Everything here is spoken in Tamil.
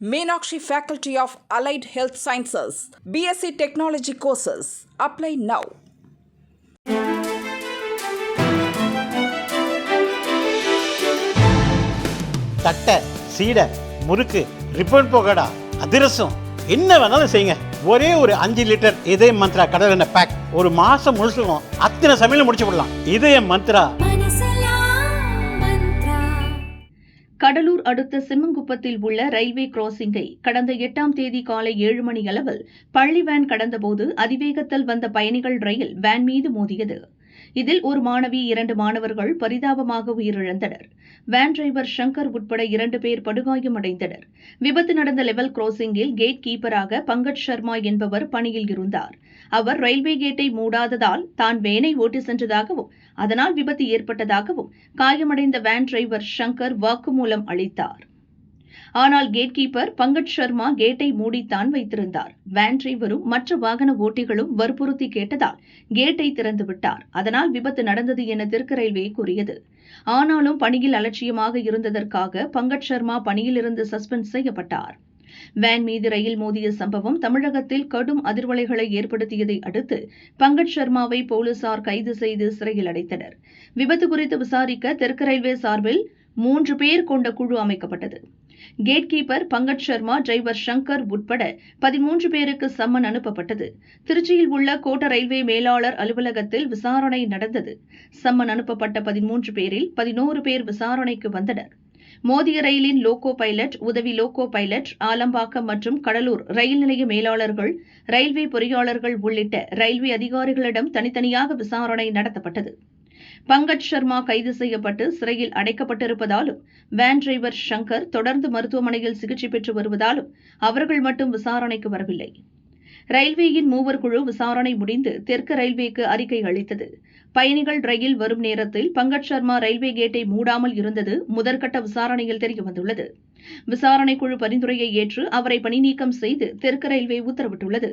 Meenakshi Faculty of Allied Health Sciences, BSc Technology courses. Apply now. தட்டை சீடை முறுக்கு ரிப்பன் போகடா அதிரசம் என்ன வேணாலும் செய்யுங்க ஒரே ஒரு அஞ்சு லிட்டர் இதய மந்த்ரா கடல் எண்ணெய் பேக் ஒரு மாசம் முழுசுக்கும் அத்தனை சமையல முடிச்சு விடலாம் இதய மந்த்ரா கடலூர் அடுத்த சிம்மங்குப்பத்தில் உள்ள ரயில்வே கிராசிங்கை கடந்த எட்டாம் தேதி காலை ஏழு மணி அளவில் பள்ளி வேன் கடந்தபோது அதிவேகத்தில் வந்த பயணிகள் ரயில் வேன் மீது மோதியது. இதில் ஒரு மாணவி இரண்டு மாணவர்கள் பரிதாபமாக உயிரிழந்தனர். வேன் டிரைவர் ஷங்கர் உட்பட இரண்டு பேர் படுகாயமடைந்தனர். விபத்து நடந்த லெவல் கிராசிங்கில் கேட் கீப்பராக பங்கஜ் சர்மா என்பவர் பணியில் இருந்தார். அவர் ரயில்வே கேட்டை மூடாததால் தான் வேனை ஓட்டி சென்றதாகவும் அதனால் விபத்து ஏற்பட்டதாகவும் காயமடைந்த வேன் டிரைவர் சங்கர் வாக்குமூலம் அளித்தார். ஆனால் கேட் கீப்பர் பங்கஜ் சர்மா கேட்டை மூடித்தான் வைத்திருந்தார். வேன் டிரைவரும் மற்ற வாகன ஓட்டிகளும் வற்புறுத்தி கேட்டதால் கேட்டை திறந்து விட்டார். அதனால் விபத்து நடந்தது என தெற்கு ரயில்வே கூறியது. ஆனாலும் பணியில் அலட்சியமாக இருந்ததற்காக பங்கஜ் சர்மா பணியிலிருந்து சஸ்பெண்ட் செய்யப்பட்டார். வேன் மீது ரயில் மோதிய சம்பவம் தமிழகத்தில் கடும் அதிர்வலைகளை ஏற்படுத்தியதை அடுத்து பங்கஜ் சர்மாவை போலீசார் கைது செய்து சிறையில் அடைத்தனர். விபத்து குறித்து விசாரிக்க தெற்கு ரயில்வே சார்பில் மூன்று பேர் கொண்ட குழு அமைக்கப்பட்டது. Gate keeper Pankaj Sharma driver Shankar உட்பட பதிமூன்று பேருக்கு சம்மன் அனுப்பப்பட்டது. திருச்சியில் உள்ள கோட்ட ரயில்வே மேலாளர் அலுவலகத்தில் விசாரணை நடந்தது. சம்மன் அனுப்பப்பட்ட பதிமூன்று பேரில் பதினோரு பேர் விசாரணைக்கு வந்தனர். மோதிய ரயிலின் லோகோ பைலட் உதவி லோகோ பைலட் ஆலம்பாக்கம் மற்றும் கடலூர் ரயில் நிலைய மேலாளர்கள் ரயில்வே பொறியாளர்கள் உள்ளிட்ட ரயில்வே அதிகாரிகளிடம் தனித்தனியாக விசாரணை நடத்தப்பட்டது. பங்கஜ் சர்மா கைது செய்யப்பட்டு சிறையில் அடைக்கப்பட்டிருப்பதாலும் வேன் டிரைவர் சங்கர் தொடர்ந்து மருத்துவமனையில் சிகிச்சை பெற்று வருவதாலும் அவர்கள் மட்டும் விசாரணைக்கு வரவில்லை. ரயில்வேயின் மூவர் குழு விசாரணை முடிந்து தெற்கு ரயில்வேக்கு அறிக்கை அளித்தது. பயணிகள் ரயில் வரும் நேரத்தில் பங்கஜ் சர்மா ரயில்வே கேட்டை மூடாமல் இருந்தது முதற்கட்ட விசாரணையில் தெரியவந்துள்ளது விசாரணை குழு பரிந்துரையை ஏற்று அவரை பணிநீக்கம் செய்து தெற்கு ரயில்வே உத்தரவிட்டுள்ளது.